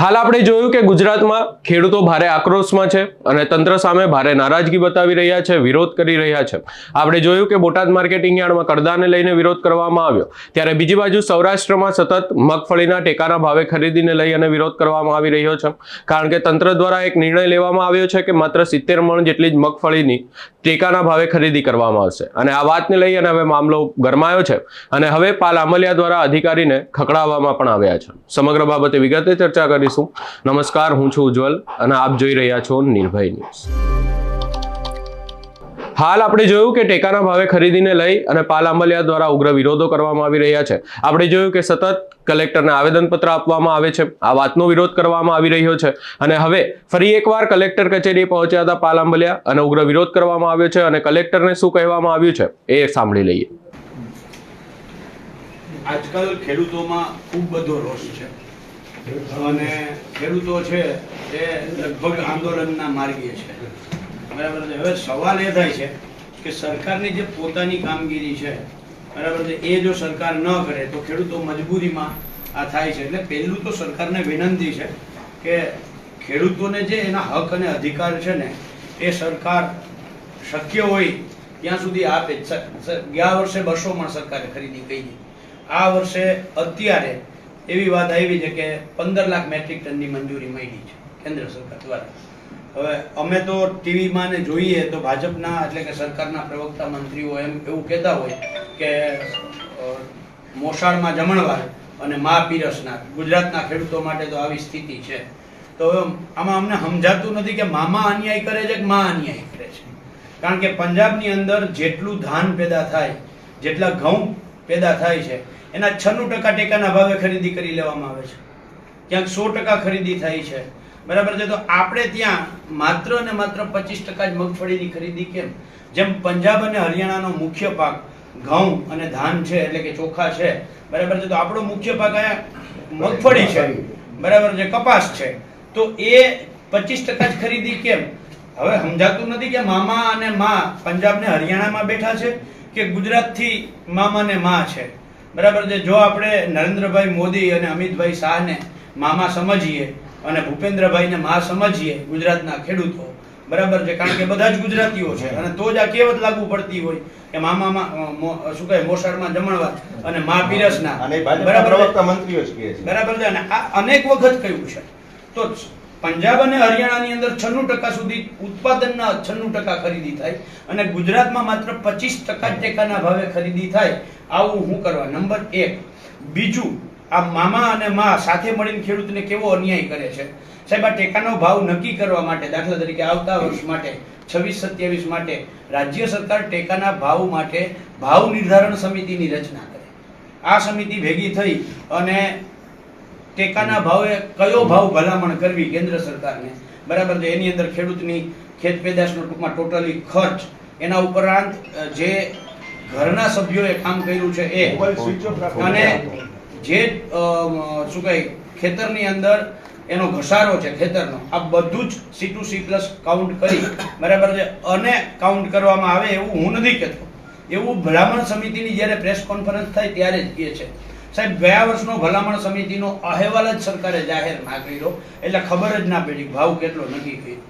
હાલ આપણે જોયું કે ગુજરાતમાં ખેડૂતો ભારે આક્રોશમાં છે અને તંત્ર સામે ભારે નારાજગી બતાવી રહ્યા છે, વિરોધ કરી રહ્યા છે. આપણે જોયું કે બોટાદ માર્કેટિંગ યાર્ડમાં કરદાને લઈને વિરોધ કરવામાં આવ્યો. ત્યારે બીજી બાજુ સૌરાષ્ટ્રમાં સતત મગફળીના ટેકાના ભાવે ખરીદીને લઈ અને વિરોધ કરવામાં આવી રહ્યો છે. કારણ કે તંત્ર દ્વારા એક નિર્ણય લેવામાં આવ્યો છે કે માત્ર સિત્તેર મણ જેટલી જ મગફળીની ટેકાના ભાવે ખરીદી કરવામાં આવશે. અને આ વાતને લઈ અને હવે મામલો ગરમાયો છે અને હવે પાલ આમલિયા દ્વારા અધિકારીને ખકડાવવામાં પણ આવ્યા છે. સમગ્ર બાબતે વિગતે ચર્ચા કરીશું નમસ્કાર, હું છું ઉજ્જવલ અને આપ જોઈ રહ્યા છો નિર્ભય ન્યૂઝ. હાલ આપણે જોયું કે ટેકાના ભાવે ખરીદીને લઈ અને પાલ આંબલિયા દ્વારા ઉગ્ર વિરોધો કરવામાં આવી રહ્યા છે. આપણે જોયું કે સતત કલેક્ટરને આવેદનપત્ર આપવામાં આવે છે. આ વાતનો વિરોધ કરવામાં આવી રહ્યો છે. અને હવે ફરી એકવાર કલેક્ટર કચેરીએ પહોંચ્યા હતા પાલ આંબલિયા અને ઉગ્ર વિરોધ કરવામાં આવ્યો છે અને કલેક્ટરને શું કહેવામાં આવ્યું છે એ સાંભળી લઈએ. આજકાલ ખેડૂતોમાં ખૂબ બધો રોષ છે. અને ખેડૂતો છે એ લગભગ આંદોલનના માર્ગે છે. બરાબર છે? હવે સવાલ એ થાય છે કે સરકારની જે પોતાની કામગીરી છે, બરાબર છે? એ જો સરકાર ન કરે તો ખેડૂતો મજબૂરીમાં આ થાય છે. એટલે પહેલું તો સરકારને વિનંતી છે કે ખેડૂતોને જે એના હક અને અધિકાર છે ને, એ સરકાર શક્ય હોય ત્યાં સુધી આપે. ગયા વર્ષે બસો માં સરકારે ખરીદી કરી આ વર્ષે અત્યારે એવી વાત આવી છે કે પંદર લાખ મેટ્રિક ટનની મંજૂરી મળી છે કેન્દ્ર સરકાર દ્વારા. હવે અમે તો ટીવીમાં ને જોઈએ તો ભાજપના એટલે કે સરકારના પ્રવક્તા મંત્રીઓ એમ એવું કહેતા હોય કે મોસાળમાં જમણવાર અને મા પીરસનાર ગુજરાતના ખેડૂતો માટે તો આવી સ્થિતિ છે. તો આમાં અમને સમજાતું નથી કે મામા અન્યાય કરે છે કે મા અન્યાય કરે છે. કારણ કે પંજાબની અંદર જેટલું ધાન પેદા થાય, જેટલા ઘઉં પેદા થાય છે. એના છન્નું ટકા ટેકાના ભાવે ખરીદી કરી લેવામાં આવે છે. ક્યાંક સો ટકા ખરીદી થાય છે. બરાબર છે? તો આપણે ત્યાં માત્ર ને માત્ર પચીસ ટકા જ મગફળીની ખરીદી કેમ? જેમ પંજાબ અને હરિયાણાનો મુખ્ય પાક ઘઉં અને ધાન છે, એટલે કે ચોખા છે. બરાબર છે? તો આપણો મુખ્ય પાક અહીંયા મગફળી છે. બરાબર છે? કપાસ છે. તો એ પચીસ ટકા જ ખરીદી કેમ? હવે સમજાતું નથી કે મામા અને મા પંજાબ ને હરિયાણામાં બેઠા છે. કે ગુજરાતથી મામા ને મા છે. બરાબર છે? જો આપણે નરેન્દ્રભાઈ મોદી અને અમિતભાઈ શાહને મામા સમજીએ અને ભૂપેન્દ્રભાઈને મા સમજીએ ગુજરાતના ખેડૂતો બરાબર છે? કારણ કે બધા જ ગુજરાતીઓ છે. અને તો જ આ કહેવત લાગુ પડતી હોય કે મામામાં શું કહે મોસાળમાં જમણવા અને મા પીરસના. અને બરાબર પ્રવક્તા મંત્રીઓ જ કહે છે. બરાબર છે? અને આ અનેક વખત કહ્યું છે. તો પંજાબ અને હરિયાણાની અંદર છન્નું ટકા સુધી ઉત્પાદનના છન્નું ટકા ખરીદી થાય અને ગુજરાતમાં માત્ર પચીસ ટકા ટેકાના ભાવે ખરીદી થાય, આવું હું કરવા. નંબર એક, બીજું, આ મામા અને મા સાથે મળીને ખેડૂતને કેવો અન્યાય કરે છે? સાહેબ, આ ટેકાનો ભાવ નક્કી કરવા માટે, દાખલા તરીકે આવતા વર્ષ માટે, છવ્વીસ સત્યાવીસ માટે, રાજ્ય સરકાર ટેકાના ભાવ માટે ભાવ નિર્ધારણ સમિતિની રચના કરે. આ સમિતિ ભેગી થઈ અને ટેકાના ભાવે કયો ભાવ ભલામણ કરવી કેન્દ્ર સરકારને? બરાબર છે એની અંદર ખેડૂતની ખેત પેદાશનો ટૂંકમાં ટોટલી ખર્ચ. એના ઉપરાંત જે ઘરના સભ્યોએ કામ કર્યું છે એ. અને જે શું કહે ખેતરની અંદર એનો ઘસારો છે ખેતરનો આ બધું જ C to C plus count કરી. બરાબર છે અને કાઉન્ટ કરવામાં આવે એવું હું નથી કહેતો. એવું ભલામણ સમિતિની જ્યારે પ્રેસ કોન્ફરન્સ થાય ત્યારે જ કહે છે. સાહેબ, ગયા વર્ષનો ભલામણ સમિતિનો અહેવાલ જ સરકારે જાહેર ના કર્યો. એટલે ખબર જ ના પડી, ભાવ કેટલો નક્કી કર્યો.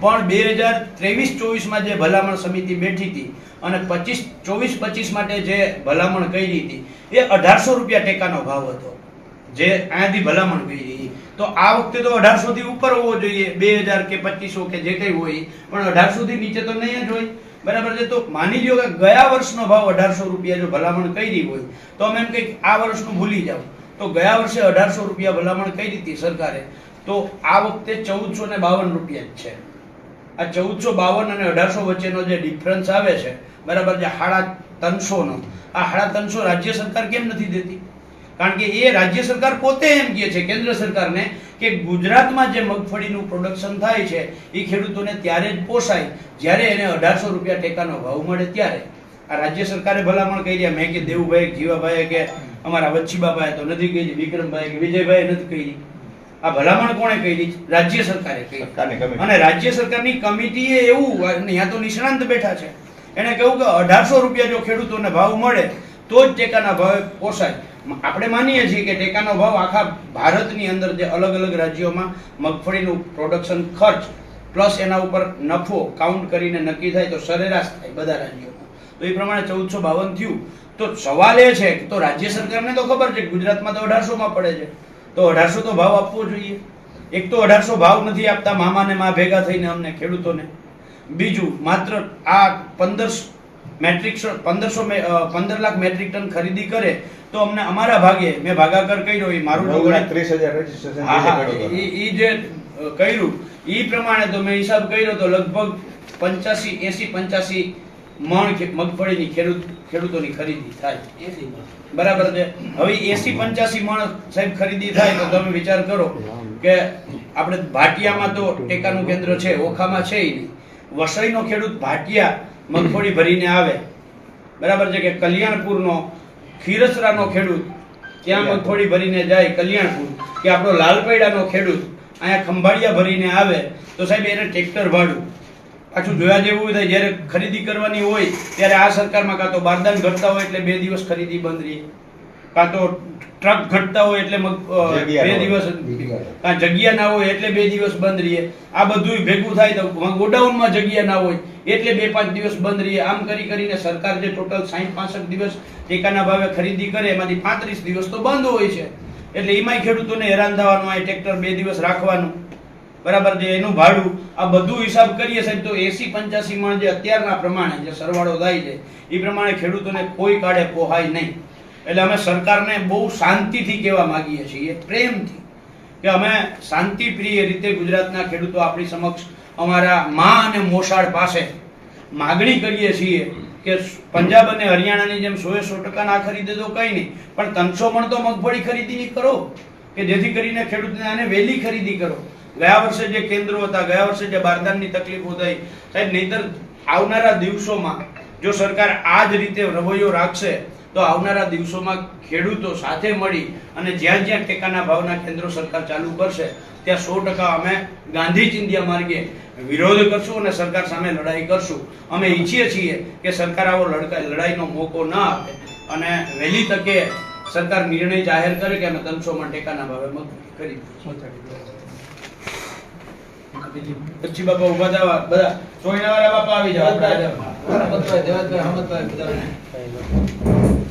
પણ બે હજાર ત્રેવીસ, ચોવીસમાં જે ભલામણ સમિતિ બેઠી હતી અને પચીસ, ચોવીસ, પચીસ માટે જે ભલામણ કરી હતી, એ અઢારસો રૂપિયા ટેકાનો ભાવ હતો. જે અહીંયાથી ભલામણ કરી હતી. તો આ વખતે તો અઢારસોથી ઉપર હોવો જોઈએ, બે હજાર કે પચીસો કે જે કંઈ હોય, પણ અઢારસોથી નીચે તો નહીં જ હોય. બરાબર છે? તો માની લ્યો કે ગયા વર્ષનો ભાવ અઢારસો રૂપિયા જો ભલામણ કરી હોય, તો અમે એમ કંઈક આ વર્ષનું ભૂલી જાઓ. તો ગયા વર્ષે અઢારસો રૂપિયા ભલામણ કરી હતી સરકારે. તો આ વખતે ચૌદસો ને બાવન રૂપિયા જ છે. આ ચૌદસો બાવન અને અઢારસો વચ્ચેનો જે ડિફરન્સ આવે છે, બરાબર જે સાડા ત્રણસોનો. આ સાડા ત્રણસો રાજ્ય સરકાર કેમ નથી દેતી? કારણ કે એ રાજ્ય સરકાર પોતે એમ કહે છે, કેન્દ્ર સરકારને કે ગુજરાતમાં જે મગફળીનું પ્રોડક્શન થાય છે એ ખેડૂતોને ત્યારે જ પોસાય. જ્યારે એને અઢારસો રૂપિયા ટેકાનો ભાવ મળે ત્યારે. આ રાજ્ય સરકારે ભલામણ કરી મેં કે દેવુભાઈ જીવાભાઈ કે અમારા વચ્ચીબાભાઈ તો નથી કહી વિક્રમભાઈ કે વિજયભાઈ નથી કહી. આ ભલામણ કોણે કરી? રાજ્ય સરકારે કરી. અને રાજ્ય સરકારની કમિટીએ એવું અહીંયા તો નિષ્ણાંત બેઠા છે. એને કહ્યું કે અઢારસો રૂપિયા જો ખેડૂતોને ભાવ મળે તો જ ટેકાના ભાવે પોસાય. આપણે માનીએ છીએ કે ટેકાનો ભાવ આખા ભારતની અંદર જે અલગ અલગ રાજ્યોમાં મગફળીનું પ્રોડક્શન ખર્ચ પ્લસ એના ઉપર નફો કાઉન્ટ કરીને નક્કી થાય તો સરેરાશ થાય બધા રાજ્યોમાં. તો એ પ્રમાણે ચૌદસો બાવન થયું. તો સવાલ એ છે કે તો રાજ્ય સરકારને તો ખબર છે ગુજરાતમાં તો અઢારસોમાં પડે છે. તો અઢારસો તો ભાવ આપવો જોઈએ. એક તો અઢારસો ભાવ નથી આપતા, મામાને મા ભેગા થઈને અમને ખેડૂતોને. બીજું માત્ર આ પંદર મેટ્રિક પંદરસો પંદર લાખ મેટ્રિક ટન ખરીદી કરે તો અમને અમારા ભાગે મેં ભાગાકાર કર્યો એ મારું ત્રીસ હજાર રજીસ્ટ્રેશન ઈ જે કર્યું એ પ્રમાણે તો મેં હિસાબ કર્યો તો લગભગ પંચ્યાસી એસી પંચ્યાસી મણ મગફળીની ખેડૂત ખેડૂતોની ખરીદી થાય. બરાબર છે? હવે એસી પંચ્યાસી મણ સાહેબ ખરીદી થાય તો તમે વિચાર કરો કે આપણે ભાટિયામાં તો ટેકાનું કેન્દ્ર છે ઓખામાં છે વસઈનો ખેડૂત ભાટિયા મગફળી ભરીને આવે. બરાબર છે કે કલ્યાણપુરનો ખીરસરાનો ખેડૂત ત્યાં મગફળી ભરીને જાય કલ્યાણપુર કે આપણો લાલપૈડાનો ખેડૂત અહીંયા ખંભાળિયા ભરીને આવે તો સાહેબ એને ટ્રેક્ટર ભાડું. પાછું જોયા જેવું થાય જ્યારે ખરીદી કરવાની હોય ત્યારે આ સરકારમાં કાં તો બારદાન ઘટતા હોય એટલે બે દિવસ ખરીદી બંધ રહી. કાં તો ટ્રક ઘટતા હોય એટલે બે દિવસ કાં જગ્યા ના હોય એટલે બે દિવસ બંધ રહીએ. આ બધું ભેગું થાય તો ગોડાઉનમાં જગ્યા ના હોય એટલે બે પાંચ દિવસ બંધ રહીએ. આમ કરી કરીને સરકાર જે ટોટલ સાહીઠ પાસઠ દિવસ ટેકાના ભાવે ખરીદી કરે એમાંથી પાંત્રીસ દિવસ તો બંધ હોય છે. એટલે એમાંય ખેડૂતોને હેરાન થવાનું આ ટ્રેક્ટર બે દિવસ રાખવાનું. બરાબર છે? એનું ભાડું આ બધું હિસાબ કરીએ સાહેબ તો એસી પંચ્યાસી મણ જે અત્યારના પ્રમાણે જે સરવાળો થાય છે એ પ્રમાણે ખેડૂતોને કોઈ કાળે પોહાય નહીં. એટલે અમે સરકારને બહુ શાંતિથી કહેવા માંગીએ છીએ પ્રેમથી કે અમે શાંતિપ્રિય રીતે ગુજરાતના ખેડૂતો આપણી સમક્ષ અમારા મા અને મોસાળ પાસે માગણી કરીએ છીએ કે પંજાબ અને હરિયાણાની જેમ સોએ સો ટકા ના ખરીદે તો કંઈ નહીં, પણ ત્રણસો મણ તો મગફળી ખરીદી કરો, કે જેથી કરીને ખેડૂતને આને વહેલી ખરીદી કરો. ગયા વર્ષે જે કેન્દ્રો હતા, ગયા વર્ષે જે બારદાનની તકલીફો થઈ, સાહેબ, નહીતર આવનારા દિવસોમાં જો સરકાર આ જ રીતે રવૈયો રાખશે તો આવનારા દિવસોમાં ખેડૂતો સાથે મળી અને જ્યાં જ્યાં ટેકાના ભાવના કેન્દ્રો સરકાર ચાલુ કરશે, ત્યાં સો ટકા અમે ગાંધી ચિંધ્યા માર્ગે વિરોધ કરશું અને સરકાર સામે લડાઈ કરશું. અમે ઈચ્છીએ છીએ કે સરકાર આવો લડકા, લડાઈનો મોકો ના આપે અને વહેલી તકે સરકાર નિર્ણય જાહેર કરે કે અમે ત્રણસોમાં ટેકાના ભાવે મગફળી ખરીદી પછી બાપા ઊભા થવા બધા. સોયના વાળા બાપા આવી જાવ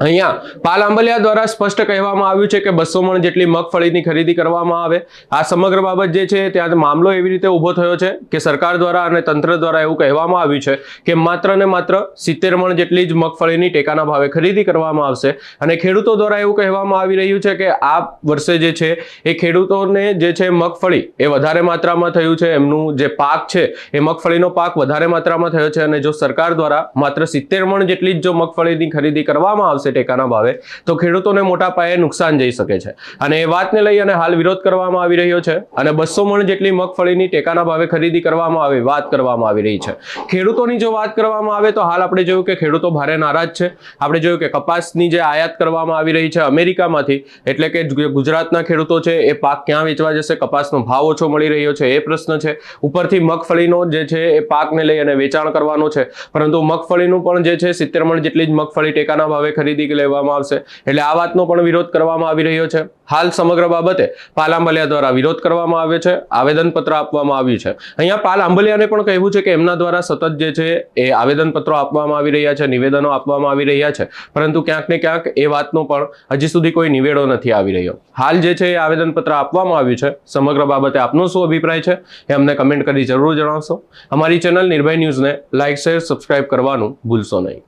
અહીંયા પાલ આંબલિયા દ્વારા સ્પષ્ટ કહેવામાં આવ્યું છે કે બસો મણ જેટલી મગફળીની ખરીદી કરવામાં આવે. આ સમગ્ર બાબત જે છે, ત્યાં મામલો એવી રીતે ઊભો થયો છે કે સરકાર દ્વારા અને તંત્ર દ્વારા એવું કહેવામાં આવ્યું છે કે માત્ર ને માત્ર સિત્તેર મણ જેટલી જ મગફળીની ટેકાના ભાવે ખરીદી કરવામાં આવશે. અને ખેડૂતો દ્વારા એવું કહેવામાં આવી રહ્યું છે કે આ વર્ષે જે છે, એ ખેડૂતોને જે છે મગફળી એ વધારે માત્રામાં થયું છે. એમનું જે પાક છે, એ મગફળીનો પાક વધારે માત્રામાં થયો છે અને જો સરકાર દ્વારા માત્ર સિત્તેર મણ જેટલી જ જો મગફળીની ખરીદી કરવામાં આવશે ટેકાના ભાવે, તો ખેડૂતોને મોટા પાયે નુકસાન જઈ શકે છે. અને એ વાતને લઈ અને હાલ વિરોધ કરવામાં આવી રહ્યો છે અને બસો મણ જેટલી મગફળીની ટેકાના ભાવે ખરીદી કરવામાં આવે, વાત કરવામાં આવી રહી છે. ખેડૂતોની જો વાત કરવામાં આવે તો હાલ આપણે જોયું કે ખેડૂતો ભારે નારાજ છે. આપણે જોયું કે કપાસની જે આયાત કરવામાં આવી રહી છે અમેરિકામાંથી, એટલે કે ગુજરાતના ખેડૂતો છે, એ પાક ક્યાં વેચવા જશે, કપાસનો ભાવ ઓછો મળી રહ્યો છે, એ પ્રશ્ન છે. ઉપરથી મગફળીનો જે છે એ પાકને લઈ અને વેચાણ કરવાનો છે. પરંતુ મગફળીનું પણ જે છે, સિત્તેર મણ જેટલી જ મગફળી ટેકાના ભાવે ખરીદી લેવામાં આવશે. એટલે આ વાતનો પણ વિરોધ કરવામાં આવી રહ્યો છે. હાલ સમગ્ર બાબતે પાલ આંબલિયા દ્વારા વિરોધ કરવામાં આવ્યો છે. આવેદનપત્ર આપવામાં આવ્યું છે. અહીંયા પાલ આંબલિયાને પણ કહેવું છે કે એમના દ્વારા સતત જે છે એ આવેદનપત્રો આપવામાં આવી રહ્યા છે, નિવેદનો આપવામાં આવી રહ્યા છે. પરંતુ ક્યાંક ને ક્યાંક એ વાતનો પણ હજી સુધી કોઈ નિવેડો નથી આવી રહ્યો. હાલ જે છે એ આવેદનપત્ર આપવામાં આવ્યું છે. સમગ્ર બાબતે આપનો શું અભિપ્રાય છે એ અમને કમેન્ટ કરી જરૂર જણાવશો. અમારી ચેનલ નિર્ભય ન્યૂઝને લાઇક શેર, સબસ્ક્રાઇબ કરવાનું ભૂલશો નહીં.